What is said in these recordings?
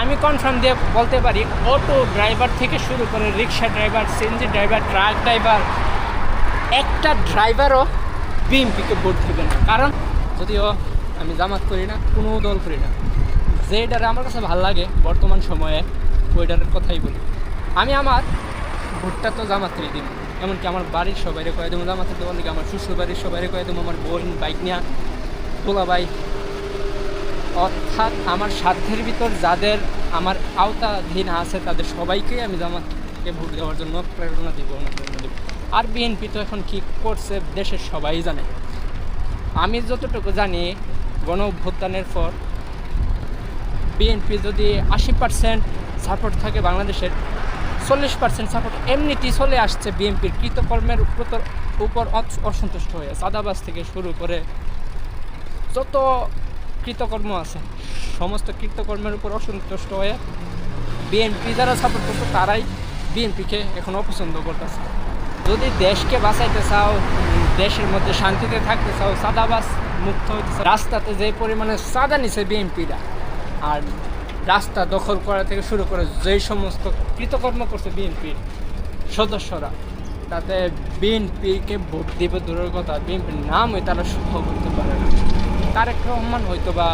আমি কনফার্ম দিয়ে বলতে পারি অটো ড্রাইভার থেকে শুরু করে rickshaw driver CNG driver truck driver একটা ড্রাইভারও বিএমপিকে ভোট দেবে না। কারণ যদিও আমি জামাত করি না, কোনো দল করি না যেটারে আমার কাছে ভালো লাগে বর্তমান সময়ে ওইটার কথাই বলি। আমি আমার ভোটটা তো জামাত জামাতেরই দিব, এমনকি আমার বাড়ির সবাইরে কয়ে দেবো, জামাতের আমার শ্বশুর বাড়ির সবাইরে কয়ে দেবো, আমার বোন বাইক নিয়ে তোলা ভাই অর্থাৎ আমার সাধ্যের ভিতর যাদের আমার আওতাধীন আছে, তাদের সবাইকেই আমি জামাতকে ভোট দেওয়ার জন্য প্রেরণা দিব অনুপ্রেরণা দিব। আর বিএনপি তো এখন কী করছে, দেশের সবাই জানে। আমি যতটুকু জানি গণ অভ্যুত্থানের পর বিএনপি যদি আশি পার্সেন্ট সাপোর্ট থাকে বাংলাদেশের, চল্লিশ পার্সেন্ট সাপোর্ট এমনিতেই চলে আসছে বিএনপির। কৃতকর্মের উপর উপর অসন্তুষ্ট হয়ে সাদাবাজ থেকে শুরু করে যত কৃতকর্ম আছে। সমস্ত কৃতকর্মের উপর অসন্তুষ্ট হয়ে বিএনপি যারা সাপোর্ট করতো তারাই বিএনপিকে এখন অপছন্দ করতেছে। যদি দেশকে বাঁচাইতে চাও দেশের মধ্যে শান্তিতে থাকতে চাও সাদাবাস মুক্ত হইতে চাও, রাস্তাতে যে পরিমাণে সাদা নিছে বিএনপিরা আর রাস্তা দখল করা থেকে শুরু করে যেই সমস্ত কৃতকর্ম করছে বিএনপির সদস্যরা তাতে বিএনপিকে ভোট দিবে দূরের কথা বিএনপির নামই তারা শুভ করতে পারে না। তারেক রহমান হয়তো বা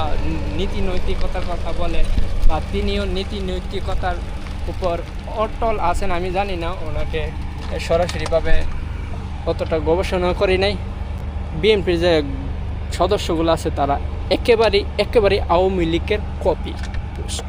নীতি নৈতিকতার কথা বলে বা তিনিও নীতি নৈতিকতার উপর অটল আছেন, আমি জানি না। ওনাকে সরাসরিভাবে অতটা গবেষণা করি নাই। বিএনপির যে সদস্যগুলো আছে, তারা একেবারেই একেবারেই আওয়ামী লীগের কপি পোস্ট